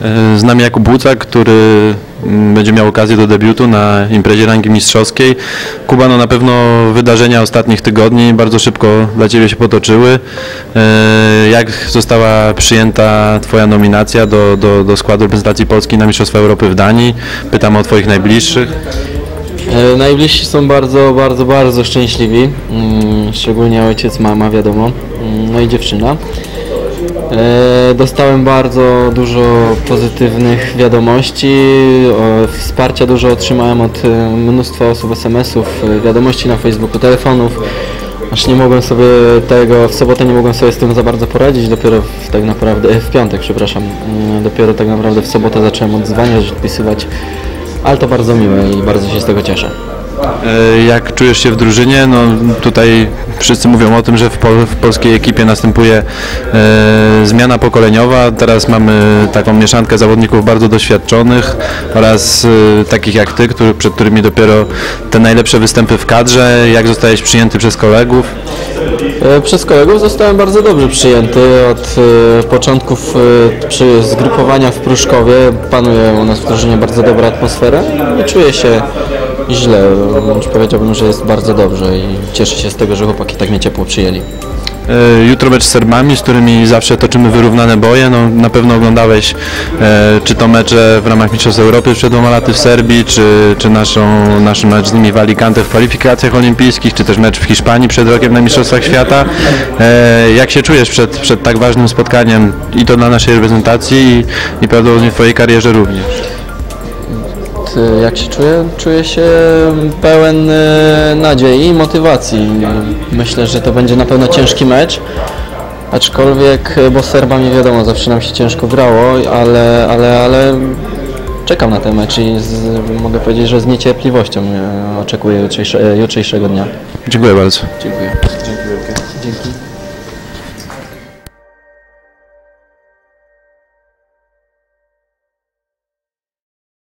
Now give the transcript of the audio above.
E, Z nami Jakub Łucak, który mm, będzie miał okazję do debiutu na imprezie rangi mistrzowskiej. Kuba, no na pewno wydarzenia ostatnich tygodni bardzo szybko dla Ciebie się potoczyły. E, Jak została przyjęta Twoja nominacja do, do, do składu reprezentacji Polski na Mistrzostwa Europy w Danii? Pytam o Twoich najbliższych. E, Najbliżsi są bardzo, bardzo, bardzo szczęśliwi. Mm, Szczególnie ojciec, mama, wiadomo. Mm, No i dziewczyna. E, Dostałem bardzo dużo pozytywnych wiadomości, wsparcia dużo otrzymałem od e, mnóstwa osób, SMS-ów, e, wiadomości na Facebooku, telefonów. Aż nie mogłem sobie tego, w sobotę nie mogłem sobie z tym za bardzo poradzić, dopiero w, tak naprawdę, w piątek, przepraszam, dopiero tak naprawdę w sobotę zacząłem oddzwaniać, odpisywać, ale to bardzo miłe i bardzo się z tego cieszę. E, Jak czujesz się w drużynie? No tutaj wszyscy mówią o tym, że w, pol, w polskiej ekipie następuje e, zmiana pokoleniowa. Teraz mamy taką mieszankę zawodników bardzo doświadczonych oraz e, takich jak ty, który, przed którymi dopiero te najlepsze występy w kadrze. Jak zostałeś przyjęty przez kolegów? E, Przez kolegów zostałem bardzo dobrze przyjęty. Od e, początków e, przy w Pruszkowie panuje u nas w drużynie bardzo dobra atmosfera. Nie czuję się źle, wręcz powiedziałbym, że jest bardzo dobrze i cieszę się z tego, że chłopaki tak mnie ciepło przyjęli. E, Jutro mecz z Serbami, z którymi zawsze toczymy wyrównane boje. No, na pewno oglądałeś e, czy to mecze w ramach Mistrzostw Europy przed dwoma laty w Serbii, czy, czy naszą, nasz mecz z nimi w Alicante w kwalifikacjach olimpijskich, czy też mecz w Hiszpanii przed rokiem na Mistrzostwach Świata. E, jak się czujesz przed, przed tak ważnym spotkaniem i to dla naszej reprezentacji i, i prawdopodobnie w Twojej karierze również? Ty, Jak się czuję? Czuję się pełen e, nadziei i motywacji. Myślę, że to będzie na pewno ciężki mecz. Aczkolwiek, e, bo z Serbami wiadomo, zawsze nam się ciężko grało, ale, ale, ale czekam na ten mecz i z, mogę powiedzieć, że z niecierpliwością oczekuję jutrzejsze, jutrzejszego dnia. Dziękuję bardzo. Dziękuję. Dzięki.